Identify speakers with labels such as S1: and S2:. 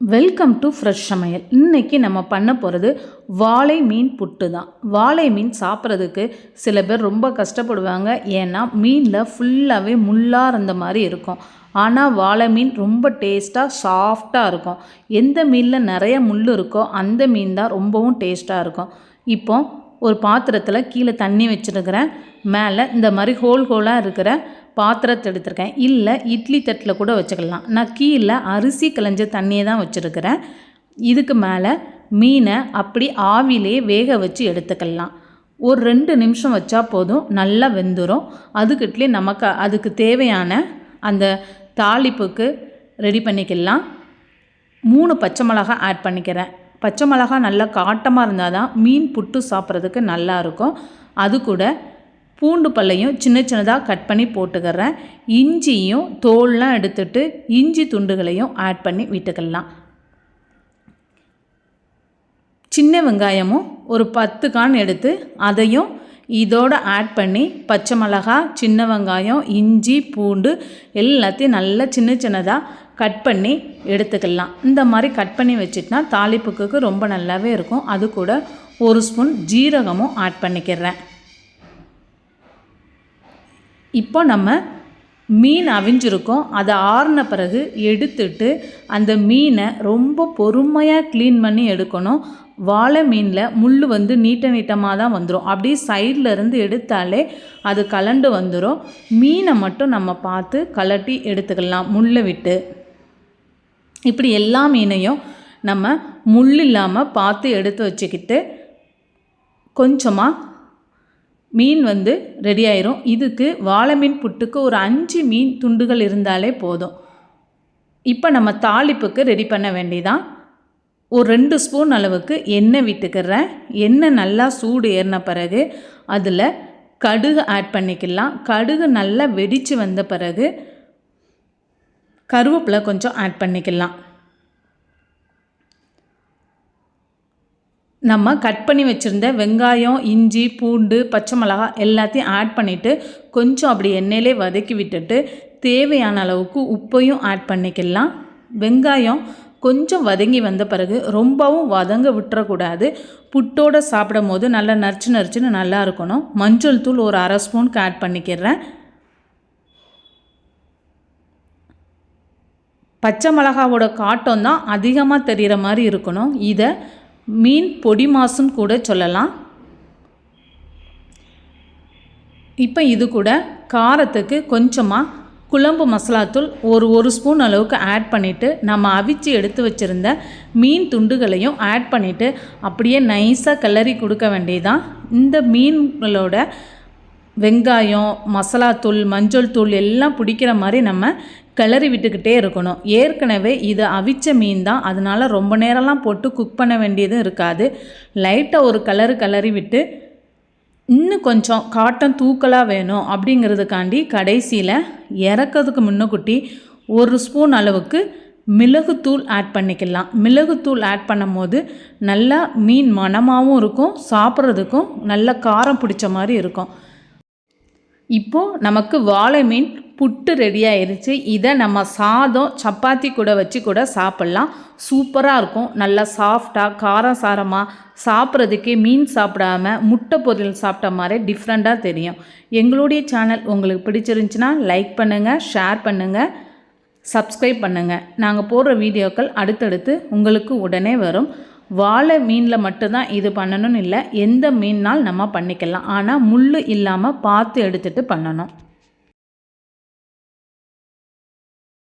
S1: Welcome to fresh சமையல். இன்றைக்கி நம்ம பண்ண போகிறது வாழை மீன் புட்டு தான். வாழை மீன் சாப்பிட்றதுக்கு சில பேர் ரொம்ப கஷ்டப்படுவாங்க. ஏன்னா மீனில் ஃபுல்லாகவே முள்ளாக இருந்த மாதிரி இருக்கும். ஆனால் வாழை மீன் ரொம்ப டேஸ்ட்டாக சாஃப்டாக இருக்கும். எந்த மீனில் நிறைய முள் இருக்கோ அந்த மீன் தான் ரொம்பவும் டேஸ்ட்டாக இருக்கும். இப்போ ஒரு பாத்திரத்தில் கீழே தண்ணி வச்சுருக்கிறேன். மேலே இந்த மாதிரி ஹோல் ஹோலாக இருக்கிற பாத்திரத்தை எடுத்திருக்கேன் இல்லை இட்லி தட்டில் கூட வச்சுக்கலாம். நான் கீழே அரிசி களைஞ்ச தண்ணியை தான் வச்சுருக்கிறேன். இதுக்கு மேலே மீனை அப்படி ஆவிலே வேக வச்சு எடுத்துக்கலாம். ஒரு ரெண்டு நிமிஷம் வச்சா போதும். நல்லா வெந்துடும் அதுக்கிட்டே நமக்கு அதுக்கு தேவையான அந்த தாளிப்புக்கு ரெடி பண்ணிக்கலாம். மூணு பச்சை மிளகா ஆட் பண்ணிக்கிறேன். பச்சை மிளகா நல்லா காட்டமாக இருந்தால் தான் மீன் புட்டு சாப்பிட்றதுக்கு நல்லா இருக்கும். அது கூட பூண்டு பல்லையும் சின்ன சின்னதாக கட் பண்ணி போட்டுக்கிறேன். இஞ்சியும் தோல்லாம் எடுத்துட்டு இஞ்சி துண்டுகளையும் ஆட் பண்ணி விட்டுக்கலாம். சின்ன வெங்காயமும் ஒரு பத்து கான் எடுத்து அதையும் இதோடு ஆட் பண்ணி பச்சை மிளகா சின்ன வெங்காயம் இஞ்சி பூண்டு எல்லாத்தையும் நல்லா சின்ன சின்னதாக கட் பண்ணி எடுத்துக்கலாம். இந்த மாதிரி கட் பண்ணி வச்சுட்டுனா தாளிப்புக்கு ரொம்ப நல்லாவே இருக்கும். அது கூட ஒரு ஸ்பூன் ஜீரகமும் ஆட் பண்ணிக்கிறேன். இப்போ நம்ம மீன் அவிஞ்சிருக்கோம். அதை ஆறின பிறகு எடுத்துட்டு அந்த மீனை ரொம்ப பொறுமையாக க்ளீன் பண்ணி எடுக்கணும். வாழை மீனில் முள் வந்து நீட்ட நீட்டமாக தான் வந்துடும் அப்படியே சைடில் இருந்து எடுத்தாலே அது கலண்டு வந்துடும் மீனை மட்டும் நம்ம பார்த்து கலட்டி எடுத்துக்கலாம் முள்ளை விட்டு. இப்படி எல்லா மீனையும் நம்ம முள் இல்லாமல் பார்த்து எடுத்து வச்சுக்கிட்டு கொஞ்சமாக மீன் வந்து ரெடி ஆயிரும். இதுக்கு வாழை மீன் புட்டுக்கு ஒரு அஞ்சு மீன் துண்டுகள் இருந்தாலே போதும். இப்போ நம்ம தாளிப்புக்கு ரெடி பண்ண வேண்டியதான் ஒரு ரெண்டு ஸ்பூன் அளவுக்கு எண்ணெய் விட்டுக்கிறேன். எண்ணெய் நல்லா சூடு ஏறின பிறகு அதில் கடுகு ஆட் பண்ணிக்கலாம். கடுகு நல்லா வெடித்து வந்த பிறகு கருவேப்பிலை கொஞ்சம் ஆட் பண்ணிக்கலாம். நம்ம கட் பண்ணி வச்சுருந்த வெங்காயம் இஞ்சி பூண்டு பச்சை மிளகா எல்லாத்தையும் ஆட் பண்ணிவிட்டு கொஞ்சம் அப்படி எண்ணெயிலே வதக்கி விட்டுட்டு தேவையான அளவுக்கு உப்பையும் ஆட் பண்ணிக்கலாம். வெங்காயம் கொஞ்சம் வதங்கி வந்த பிறகு ரொம்பவும் வதங்க விட்டுறக்கூடாது. புட்டோடு சாப்பிடும் போது நல்லா நரிச்சு நரிச்சுன்னு நல்லா இருக்கணும். மஞ்சள் தூள் ஒரு அரை ஸ்பூனுக்கு ஆட் பண்ணிக்கிறேன். பச்சை மிளகாவோட காட்டம் தான் அதிகமாக தெரிகிற மாதிரி இருக்கணும். இதை மீன் பொடி மாசுன்னு கூட சொல்லலாம். இப்போ இது கூட காரத்துக்கு கொஞ்சமாக குழம்பு மசாலாத்தூள் ஒரு ஒரு ஸ்பூன் அளவுக்கு ஆட் பண்ணிவிட்டு நம்ம அவிச்சு எடுத்து வச்சுருந்த மீன் துண்டுகளையும் ஆட் பண்ணிவிட்டு அப்படியே நைஸாக கிளறி கொடுக்க வேண்டியதான் இந்த மீன்களோட வெங்காயம் மசாலாத்தூள் மஞ்சள் தூள் எல்லாம் பிடிக்கிற மாதிரி நம்ம கிளறி விட்டுக்கிட்டே இருக்கணும். ஏற்கனவே இது அவிச்ச மீன் தான். அதனால் ரொம்ப நேரம்லாம் போட்டு குக் பண்ண வேண்டியதும் இருக்காது. லைட்டாக ஒரு கலரு கிளறி விட்டு இன்னும் கொஞ்சம் காட்டன் தூக்கலாக வேணும் அப்படிங்கிறதுக்காண்டி கடைசியில் இறக்கிறதுக்கு முன்னக்குட்டி ஒரு ஸ்பூன் அளவுக்கு மிளகுத்தூள் ஆட் பண்ணிக்கலாம். மிளகுத்தூள் ஆட் பண்ணும் போது நல்லா மீன் மணமாகவும் இருக்கும் சாப்பிட்றதுக்கும் நல்ல காரம் பிடிச்ச மாதிரி இருக்கும். இப்போது நமக்கு வாழை மீன் புட்டு ரெடி ஆயிடுச்சு இதை நம்ம சாதம் சப்பாத்தி கூட வச்சு கூட சாப்பிட்லாம். சூப்பராக இருக்கும். நல்லா சாஃப்டாக காரம் சாரமாக சாப்பிட்றதுக்கே மீன் சாப்பிடாம முட்டை பொரியல் சாப்பிட்ட மாதிரி டிஃப்ரெண்ட்டாக தெரியும். எங்களுடைய சேனல் உங்களுக்கு பிடிச்சிருந்துச்சின்னா லைக் பண்ணுங்கள் ஷேர் பண்ணுங்கள் சப்ஸ்கிரைப் பண்ணுங்கள் நாங்கள் போடுற வீடியோக்கள் அடுத்தடுத்து உங்களுக்கு உடனே வரும். வாழை மீனில் மட்டும்தான் இது பண்ணணும்னு இல்லை எந்த மீன்னால் நம்ம பண்ணிக்கலாம். ஆனால் முள் இல்லாமல் பார்த்து எடுத்துகிட்டு பண்ணணும்.